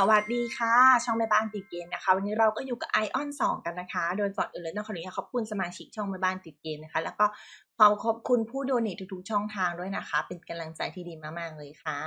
สวัสดีค่ะ ช่องแม่บ้านติดเกมนะคะ วันนี้เราก็อยู่กับไอออน2กันนะคะ โดยก่อนอื่นเลยต้องขออนุญาตขอบคุณสมาชิกช่องแม่บ้านติดเกมนะคะ แล้วก็ขอขอบคุณผู้โดเนททุกๆ ช่องทางด้วยนะคะ เป็นกำลังใจที่ดีมากๆเลยค่ะ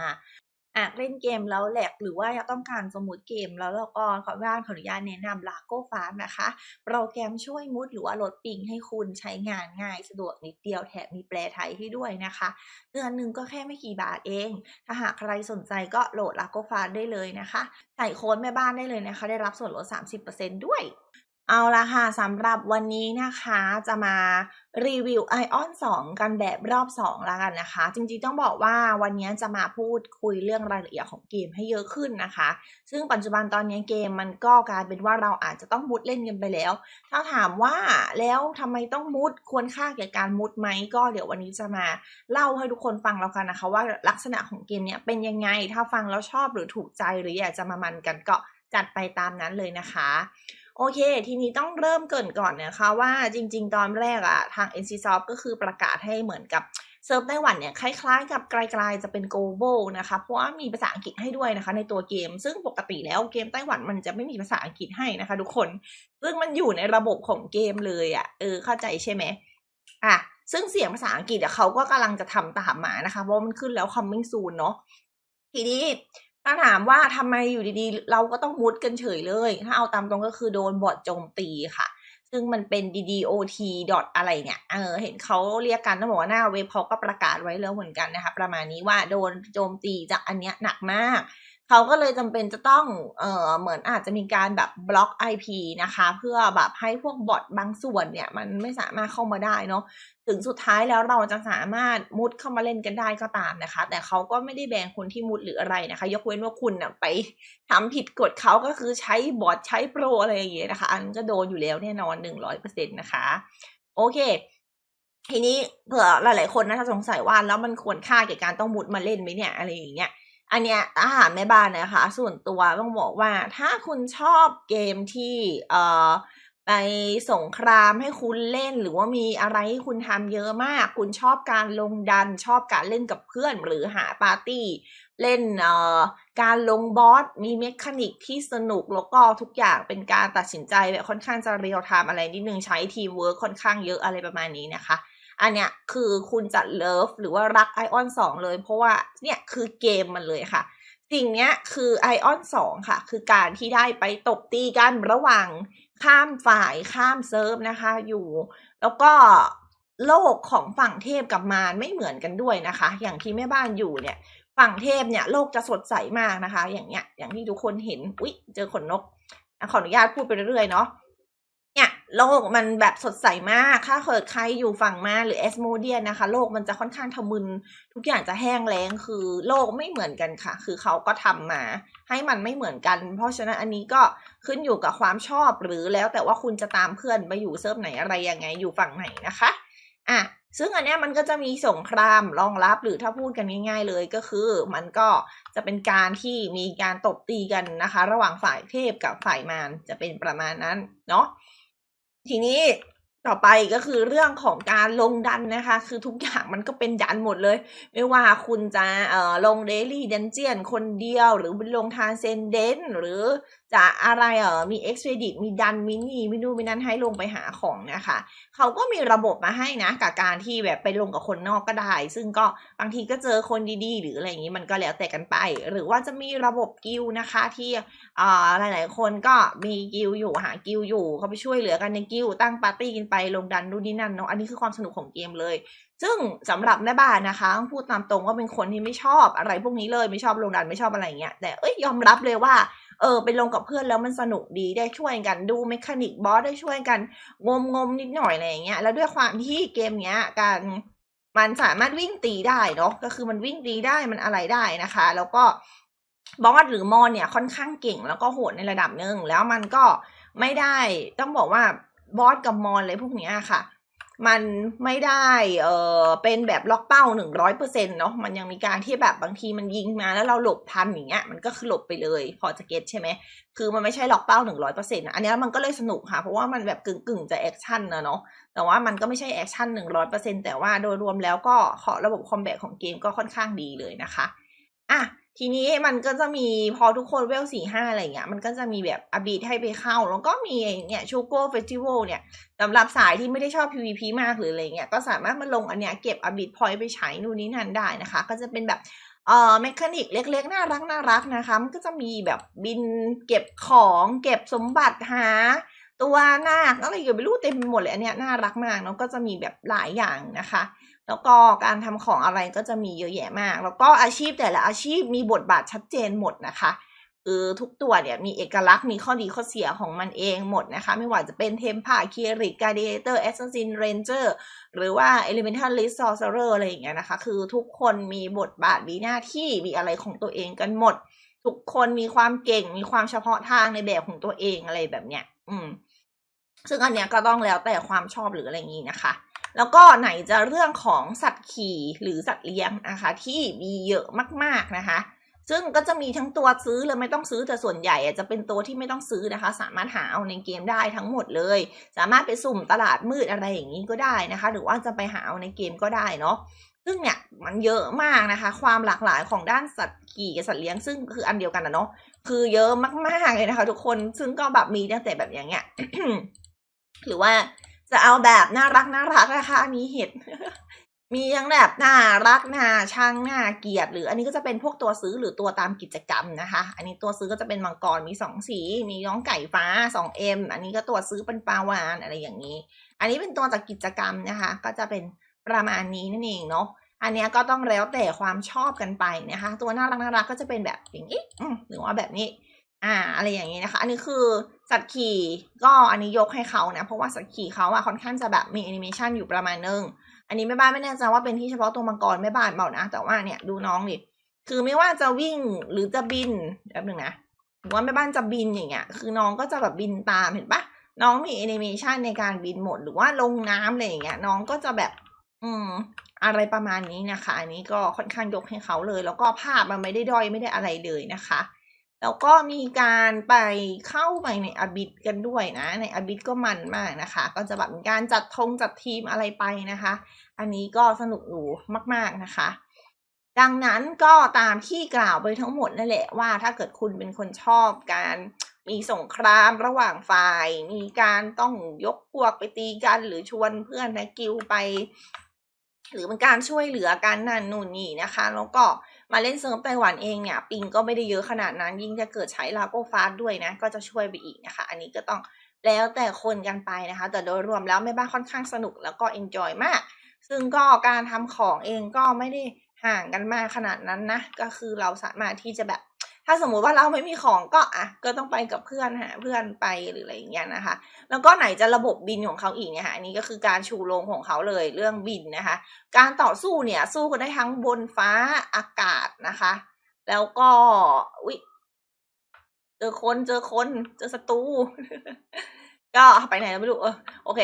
อะเล่นเกมแล้วแหลกหรือว่าอยากต้องการสมุดเกมแล้วเราก็ขออนุญาตขออนุญาตแนะนำลาโก้ฟาร์นะคะ โปรแกรมช่วยมุดหรือว่าลดปิงให้คุณใช้งานง่ายสะดวกนิดเดียวแถมมีแปลไทยให้ด้วยนะคะเดือนหนึ่งก็แค่ไม่กี่บาทเอง ถ้าหากใครสนใจก็โหลดลาโก้ฟาร์ได้เลยนะคะใส่โค้ดแม่บ้านได้เลยนะคะ ได้รับส่วนลด 30%ด้วย เอาละค่ะสำหรับวันนี้นะคะจะมารีวิว Ion 2 กันแบบรอบ 2 แล้วกันนะคะ จริงๆต้องบอกว่าวันนี้จะมาพูดคุยเรื่องรายละเอียดของเกมให้เยอะขึ้นนะคะ ซึ่งปัจจุบันตอนนี้เกมมันก็กลายเป็นว่าเราอาจจะต้องมุดเล่นกันไปแล้ว ถ้าถามว่าแล้วทำไมต้องมุดควรค่าแก่การมุดไหมก็เดี๋ยววันนี้จะมาเล่าให้ทุกคนฟังแล้วกันนะคะ ว่าลักษณะของเกมเนี้ยเป็นยังไงถ้าฟังแล้วชอบหรือถูกใจหรืออยากจะมามันกันก็จัดไปตามนั้นเลยนะคะ โอเค ทีนี้ต้องเริ่มเกินก่อนนะคะว่าจริง ๆ ตอนแรกอะทาง NCSoft ก็คือประกาศให้เหมือนกับเซิร์ฟไต้หวันเนี่ยคล้ายๆ กับไกลๆจะเป็น global นะคะ เพราะว่ามีภาษาอังกฤษให้ด้วยนะคะ ในตัวเกม ซึ่งปกติแล้วเกมไต้หวันมันจะไม่มีภาษาอังกฤษให้นะคะ ทุกคน ซึ่งมันอยู่ในระบบของเกมเลยอะเออเข้าใจใช่ไหมอะซึ่งเสียงภาษาอังกฤษอะเขาก็กำลังจะทำตามมานะคะ เพราะมันขึ้นแล้ว coming soon เนาะทีนี้ ถ้าถามว่าทำไมอยู่ดีๆ เราก็ต้องมุดกันเฉยเลย ถ้าเอาตามตรงก็คือโดนบอทโจมตีค่ะ ซึ่งมันเป็น ddot ดอทอะไรเนี่ยเออเห็นเขาเรียกกันต้องบอกว่าหน้าเว็บเขาก็ประกาศไว้แล้วเหมือนกันนะคะ ประมาณนี้ว่าโดนโจมตีจากอันเนี้ยหนักมาก เขาก็เลยจำเป็นจะต้องเออเหมือนอาจจะมีการแบบบล็อก IP นะคะ เพื่อแบบให้พวกบอทบางส่วนเนี่ย มันไม่สามารถเข้ามาได้เนาะถึงสุดท้ายแล้วเราจะสามารถมุดเข้ามาเล่นกันได้ก็ตามนะคะ แต่เขาก็ไม่ได้แบนคนที่มุดหรืออะไรนะคะ ยกเว้นว่าคุณนะไปทำผิดกฎเขาก็คือใช้บอทใช้โปรอะไรอย่างเงี้ยนะคะ อันก็โดนอยู่แล้วแน่นอนหนึ่งร้อยเปอร์เซ็นต์นะคะ โอเคทีนี้เผื่อหลาย ๆ คนนะถ้าสงสัยว่าแล้วมันควรค่าแก่การต้องมุดมาเล่นไหมเนี่ยอะไรอย่างเงี้ย อันเนี้ยอาหารแม่บ้านนะคะ ส่วนตัวต้องบอกว่าถ้าคุณชอบเกมที่เอ่อไปสงครามให้คุณเล่น หรือว่ามีอะไรให้คุณทำเยอะมาก คุณชอบการลงดัน ชอบการเล่นกับเพื่อน หรือหาปาร์ตี้ เล่นเอ่อการลงบอสมีเมคานิกที่สนุกแล้วก็ทุกอย่างเป็นการตัดสินใจแบบค่อนข้างจะเรียลไทม์อะไรนิดนึงใช้ทีเวิร์คค่อนข้างเยอะอะไรประมาณนี้นะคะ อันเนี้ยคือคุณจะเลิฟหรือว่ารักไอออนสองเลย เพราะว่าเนี่ยคือเกมมันเลยค่ะ สิ่งเนี้ยคือไอออนสองค่ะ คือการที่ได้ไปตบตีกันระหว่างข้ามฝ่ายข้ามเซิร์ฟนะคะอยู่ แล้วก็โลกของฝั่งเทพกับมารไม่เหมือนกันด้วยนะคะ อย่างที่แม่บ้านอยู่เนี่ย ฝั่งเทพเนี่ยโลกจะสดใสมากนะคะ อย่างเนี้ยอย่างที่ทุกคนเห็นอุ๊ยเจอขนนกขออนุญาตพูดไปเรื่อยๆเนาะ โลกมันแบบสดใสมาก ถ้าเกิดใครอยู่ฝั่งมาหรือเอสโมเดียนนะคะ โลกมันจะค่อนข้างทะมึน ทุกอย่างจะแห้งแล้ง คือโลกไม่เหมือนกันค่ะ คือเขาก็ทำมา ให้มันไม่เหมือนกัน เพราะฉะนั้นอันนี้ก็ขึ้นอยู่กับความชอบหรือแล้วแต่ว่าคุณจะตามเพื่อนไปอยู่เซิร์ฟไหนอะไรยังไงอยู่ฝั่งไหนนะคะ อะ ซึ่งอันเนี้ยมันก็จะมีสงครามรองรับหรือถ้าพูดกันง่าย ๆ เลยก็คือ มันก็จะเป็นการที่มีการตบตีกันนะคะ ระหว่างฝ่ายเทพกับฝ่ายมารจะเป็นประมาณนั้นเนาะ ทีนี้ต่อไปก็คือเรื่องของการลงดันนะคะ คือทุกอย่างมันก็เป็นดันหมดเลย ไม่ว่าคุณจะเอ่อลงเดลี่ดันเจียนคนเดียว หรือลงทานเซนเดนหรือ จะอะไรเอ่อมีเอ็กซ์เรดิตมีดันมินี่มินูมินันให้ลงไปหาของนะคะ เขาก็มีระบบมาให้นะ กับการที่แบบไปลงกับคนนอกก็ได้ ซึ่งก็บางทีก็เจอคนดีๆ หรืออะไรอย่างนี้มันก็แล้วแต่กันไป หรือว่าจะมีระบบกิลนะคะที่อ่าหลายๆ คนก็มีกิลอยู่หากิลอยู่เขาไปช่วยเหลือกันในกิลตั้งปาร์ตี้กันไปลงดันนู่นนี่นั่นเนาะอันนี้คือความสนุกของเกมเลย ซึ่งสำหรับแม่บ้านนะคะต้องพูดตามตรงว่าเป็นคนที่ไม่ชอบอะไรพวกนี้เลยไม่ชอบลงดันไม่ชอบอะไรเงี้ยแต่เอ้ยยอมรับเลยว่า เออไปลงกับเพื่อนแล้วมันสนุกดีได้ช่วยกันดูเมคานิกบอสได้ช่วยกันงมงมนิดหน่อยอะไรอย่างเงี้ยแล้วด้วยความที่เกมเนี้ยการมันสามารถวิ่งตีได้เนาะก็คือมันวิ่งตีได้มันอะไรได้นะคะ แล้วก็บอสหรือมอนเนี่ยค่อนข้างเก่งแล้วก็โหดในระดับหนึ่งแล้วมันก็ไม่ได้ต้องบอกว่าบอสกับมอนอะไรพวกเนี้ยค่ะ มันไม่ได้เออเป็นแบบล็อกเป้าหนึ่งร้อยเปอร์เซ็นเนาะมันยังมีการที่แบบบางทีมันยิงมาแล้วเราหลบทันอย่างเงี้ยมันก็คือหลบไปเลย พอจะเก็ตใช่ไหมคือมันไม่ใช่ล็อกเป้าหนึ่งร้อยเปอร์เซ็นต์อันนี้มันก็เลยสนุกค่ะ เพราะว่ามันแบบกึ่งกึ่งจะแอคชั่นนะเนาะแต่ว่ามันก็ไม่ใช่แอคชั่นหนึ่งร้อยเปอร์เซ็นแต่ว่าโดยรวมแล้วก็ขอระบบคอมแบทของเกมก็ค่อนข้างดีเลยนะคะอะ ทีนี้มันก็จะมีพอทุกคนเวลสี่ห้าอะไรเงี้ย มันก็จะมีแบบอบีทให้ไปเข้า แล้วก็มีเนี่ยชูโก้เฟสติวัลเนี่ยสำหรับสายที่ไม่ได้ชอบ PVP มากหรืออะไรเงี้ย ก็สามารถมาลงอันเนี้ยเก็บอบีทพอยไปใช้นู่นนี่นั่นได้นะคะ ก็จะเป็นแบบเอ่อเมคานิกเล็กๆ น่ารักน่ารักนะคะ มันก็จะมีแบบบินเก็บของเก็บสมบัติหา ตัวนาคอะไรก็ไม่รู้เต็มไปหมดเลยอันเนี้ยน่ารักมากเนาะก็จะมีแบบหลายอย่างนะคะ แล้วก็การทำของอะไรก็จะมีเยอะแยะมาก แล้วก็อาชีพแต่ละอาชีพมีบทบาทชัดเจนหมดนะคะคือทุกตัวเนี่ยมีเอกลักษณ์มีข้อดีข้อเสียของมันเองหมดนะคะ ไม่ว่าจะเป็นเทมพาเคียริกการ์ดิเตอร์แอสซัสซินเรนเจอร์หรือว่า Elemental List Sorcerer อะไรอย่างเงี้ยนะคะ คือทุกคนมีบทบาทมีหน้าที่มีอะไรของตัวเองกันหมด ทุกคนมีความเก่งมีความเฉพาะทางในแบบของตัวเองอะไรแบบเนี้ย อืม ซึ่งอันเนี้ยก็ต้องแล้วแต่ความชอบหรืออะไรอย่างนี้นะคะ แล้วก็ไหนจะเรื่องของสัตว์ขี่หรือสัตว์เลี้ยงนะคะ ที่มีเยอะมากๆนะคะซึ่งก็จะมีทั้งตัวซื้อเลยไม่ต้องซื้อแต่ส่วนใหญ่จะเป็นตัวที่ไม่ต้องซื้อนะคะ สามารถหาเอาในเกมได้ทั้งหมดเลย สามารถไปสุ่มตลาดมืดอะไรอย่างนี้ก็ได้นะคะ หรือว่าจะไปหาเอาในเกมก็ได้เนาะซึ่งเนี่ยมันเยอะมากนะคะ ความหลากหลายของด้านสัตว์ขี่กับสัตว์เลี้ยงซึ่งคืออันเดียวกันนะเนาะคือเยอะมากๆเลยนะคะ ทุกคนซึ่งก็แบบมีตั้งแต่แบบอย่างเงี้ยหรือว่า จะเอาแบบน่ารักน่ารักนะคะอันนี้เห็ด มีทั้งแบบน่ารักน่าช่างน่าเกลียดหรืออันนี้ก็จะเป็นพวกตัวซื้อหรือตัวตามกิจกรรมนะคะ อันนี้ตัวซื้อก็จะเป็นมังกรมีสองสี มีน้องไก่ฟ้าสองเอ็มอันนี้ก็ตัวซื้อเป็นปลาวานอะไรอย่างนี้ อันนี้เป็นตัวจากกิจกรรมนะคะ ก็จะเป็นประมาณนี้นั่นเองเนาะอันนี้ก็ต้องแล้วแต่ความชอบกันไปนะคะ ตัวน่ารักน่ารักก็จะเป็นแบบอย่างนี้หรือว่าแบบนี้ อ่า อะไรอย่างนี้นะคะ อันนี้คือสัตว์ขี่ก็อันนี้ยกให้เขานะ เพราะว่าสัตว์ขี่เขาอะค่อนข้างจะแบบมีแอนิเมชันอยู่ประมาณนึง อันนี้แม่บ้านไม่แน่ใจว่าเป็นที่เฉพาะตัวมังกรแม่บ้านเปล่านะ แต่ว่าเนี่ยดูน้องดิ คือไม่ว่าจะวิ่งหรือจะบินแบบหนึ่งนะหรือว่าแม่บ้านจะบินอย่างเงี้ย คือน้องก็จะแบบบินตามเห็นปะน้องมีแอนิเมชันในการบินหมด หรือว่าลงน้ำอะไรอย่างเงี้ย น้องก็จะแบบ อืม อะไรประมาณนี้นะคะ อันนี้ก็ค่อนข้างยกให้เขาเลย แล้วก็ภาพมันไม่ได้ด้อยไม่ได้อะไรเลยนะคะ แล้วก็มีการไปเข้าไปในอบิดกันด้วยนะ ในอบิดก็มันมากนะคะ ก็จะแบบมีการจัดธงจัดทีมอะไรไปนะคะ อันนี้ก็สนุกอยู่มาก ๆ นะคะดังนั้นก็ตามที่กล่าวไปทั้งหมดนั่นแหละว่าถ้าเกิดคุณเป็นคนชอบการมีสงครามระหว่างฝ่าย มีการต้องยกพวกไปตีกัน หรือชวนเพื่อนในกิลไป หรือเป็นการช่วยเหลือกันนั่นนู่นนี่นะคะ แล้วก็ มาเล่นเซิร์ฟไต้หวันเองเนี่ยปิงก็ไม่ได้เยอะขนาดนั้น ยิ่งจะเกิดใช้ลาโก้ฟาสด้วยนะ ก็จะช่วยไปอีกนะคะ อันนี้ก็ต้องแล้วแต่คนกันไปนะคะ แต่โดยรวมแล้วแม่บ้านค่อนข้างสนุกแล้วก็เอนจอยมาก ซึ่งก็การทำของเองก็ไม่ได้ห่างกันมากขนาดนั้นนะ ก็คือเราสามารถที่จะแบบ ถ้าสมมุติว่าเราไม่มีของก็อะก็ต้องไปกับเพื่อนหาเพื่อนไปหรืออะไรอย่างเงี้ยนะคะ แล้วก็ไหนจะระบบบินของเขาอีกเนี่ยค่ะอันนี้ก็คือการชูโรงของเขาเลยเรื่องบินนะคะ การต่อสู้เนี่ยสู้กันได้ทั้งบนฟ้าอากาศนะคะ แล้วก็อุ๊ยเจอคนเจอคนเจอศัตรูก็ไปไหนไม่รู้เออโอเค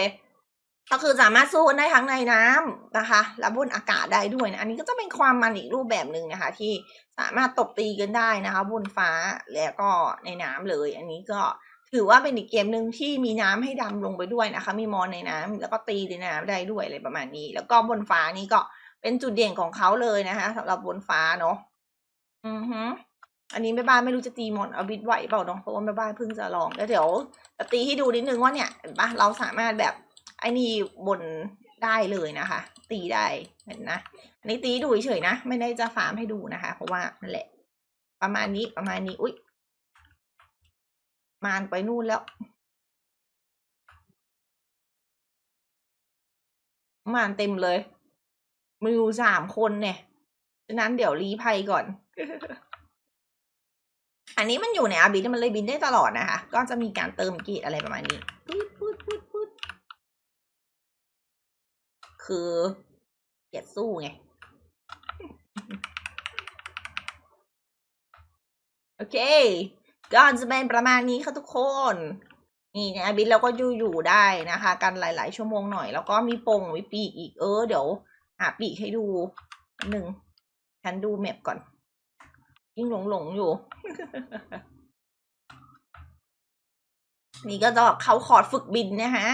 ก็คือสามารถสู้ได้ทั้งในน้ำนะคะและบนอากาศได้ด้วยนะอันนี้ก็จะเป็นความมันอีกรูปแบบหนึ่งนะคะ ที่สามารถตบตีกันได้นะคะ บนฟ้าแล้วก็ในน้ำเลย อันนี้ก็ถือว่าเป็นอีกเกมหนึ่งที่มีน้ำให้ดำลงไปด้วยนะคะ มีมอนในน้ำแล้วก็ตีในน้ำได้ด้วยอะไรประมาณนี้ แล้วก็บนฟ้านี่ก็เป็นจุดเด่นของเขาเลยนะคะสำหรับบนฟ้าเนาะอือฮึอันนี้แม่บ้านไม่รู้จะตีมอนเอาบิดไหวเปล่าเนาะเพราะว่าแม่บ้านเพิ่งจะลองแล้วเดี๋ยวจะตีให้ดูนิดนึงว่าเนี่ยเห็นปะเราสามารถแบบ ไอ้นี่บนได้เลยนะคะ ตีได้เห็นนะอันนี้ตีดูเฉยนะ ไม่ได้จะฟาร์มให้ดูนะคะ เพราะว่านั่นแหละ ประมาณนี้ประมาณนี้อุ๊ยมานไปนู่นแล้ว มานเต็มเลยมีอยู่สามคนเนี่ยฉะนั้นเดี๋ยวรีภัยก่อน อันนี้มันอยู่ในอาบิทมันเลยบินได้ตลอดนะคะ ก็จะมีการเติมกียรอะไรประมาณนี้ คือเกียรสู้ไง โอเคก็จะเป็นประมาณนี้ค่ะทุกคน นี่ในอาบิทเราก็อยู่อยู่ได้นะคะ กันหลายๆชั่วโมงหน่อย แล้วก็มีปงมีปีกอีกเออเดี๋ยวหาปีกให้ดูหนึ่งฉันดูแมปก่อน ยิ่งหลงหลงอยู่ นี่ก็จะเขาคอร์ดฝึกบินนะฮะ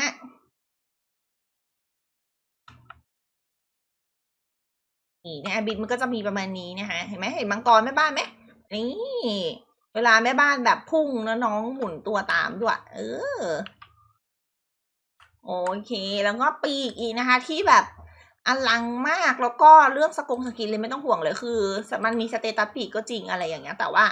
นี่นอาบิทมันก็จะมีประมาณนี้นะคะเห็นไหมเห็นมังกรแม่บ้านไหมนี่เวลาแม่บ้านแบบพุ่งแล้วน้องหมุนตัวตามด้วย เออ โอเค แล้วก็ปีกอีกนะคะ ที่แบบอลังมากแล้วก็เรื่องสกงสกินเลยไม่ต้องห่วงเลยคือ มันมีสเตตัสปีกก็จริงอะไรอย่างเงี้ย แต่ว่า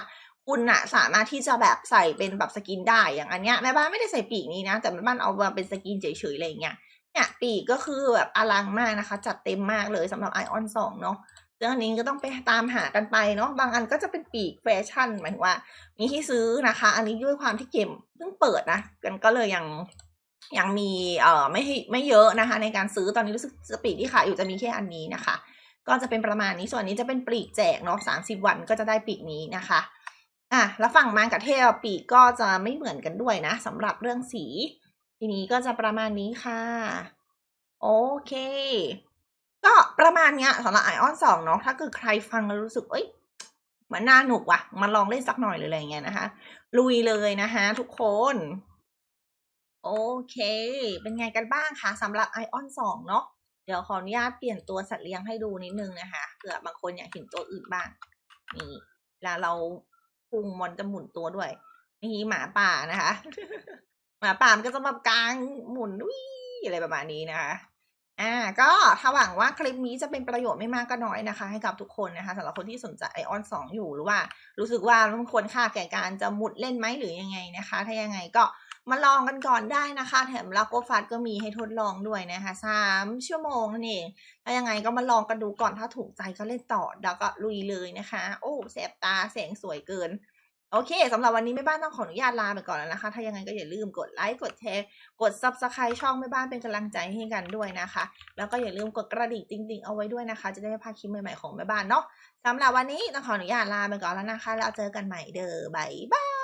คุณอะสามารถที่จะแบบใส่เป็นแบบสกินได้อย่างอันเนี้ยแม่บ้านไม่ได้ใส่ปีกนี้นะแต่แม่บ้านเอามาเป็นสกินเฉยๆอะไรอย่างเงี้ย เนี่ยปีกก็คือแบบอลังมากนะคะ จัดเต็มมากเลยสำหรับไอออนสองเนาะซึ่งอันนี้ก็ต้องไปตามหากันไปเนาะบางอันก็จะเป็นปีกแฟชั่นหมายถึงว่า มีที่ซื้อนะคะ อันนี้ด้วยความที่เกมเพิ่งเปิดนะกันก็เลยยังยังมีเอ่อไม่ไม่เยอะนะคะ ในการซื้อตอนนี้รู้สึกสปีดที่ขายอยู่จะมีแค่อันนี้นะคะ ก็จะเป็นประมาณนี้ส่วนนี้จะเป็นปีกแจกเนาะสามสิบวันก็จะได้ปีกนี้นะคะอะแล้วฝั่งมางกับเทพปีกก็จะไม่เหมือนกันด้วยนะสำหรับเรื่องสี ทีนี้ก็จะประมาณนี้ค่ะ โอเค ก็ประมาณเนี้ยสำหรับไอออนสองเนาะถ้าเกิดใครฟังแล้วรู้สึก เอ้ยมือนน่าหนุกว่ะ มาลองเล่นสักหน่อยหรืออะไรเงี้ยนะคะ ลุยเลยนะคะทุกคน โอเค เป็นไงกันบ้างคะสำหรับไอออนสองเนาะเดี๋ยวขออนุญาตเปลี่ยนตัวสัตว์เลี้ยงให้ดูนิดนึงนะคะเผื่อบางคนอยากเห็นตัวอื่นบ้าง นี่แล้วเราพุงมันจะหมุนตัวด้วย นี่หมาป่านะคะ หมาป่ามันก็จะแบบกลางหมุนวิอะไรประมาณนี้นะคะอ่าก็ถ้าหวังว่าคลิปนี้จะเป็นประโยชน์ไม่มากก็น้อยนะคะ ให้กับทุกคนนะคะสำหรับคนที่สนใจไอออนสองอยู่หรือว่า รู้สึกว่ามันควรค่าแก่การจะหมุดเล่นไหมหรือยังไงนะคะ ถ้ายังไงก็มาลองกันก่อนได้นะคะ แถมลาโกฟัดก็มีให้ทดลองด้วยนะคะสามชั่วโมงนั่นเองถ้ายังไงก็มาลองกันดูก่อนถ้าถูกใจก็เล่นต่อแล้วก็ลุยเลยนะคะ โอ้แสบตาแสงสวยเกิน โอเคสำหรับวันนี้แม่บ้านต้องขออนุญาตลาไปก่อนแล้วนะคะ ถ้ายังไงก็อย่าลืมกดไลค์กดแชร์กด subscribe ช่องแม่บ้านเป็นกำลังใจให้กันด้วยนะคะ แล้วก็อย่าลืมกดกระดิ่งติ๊งๆเอาไว้ด้วยนะคะ จะได้ไม่พลาดคลิปใหม่ๆของแม่บ้านเนาะสำหรับวันนี้ต้องขออนุญาตลาไปก่อนแล้วนะคะ แล้วเจอกันใหม่เด้อบายบาย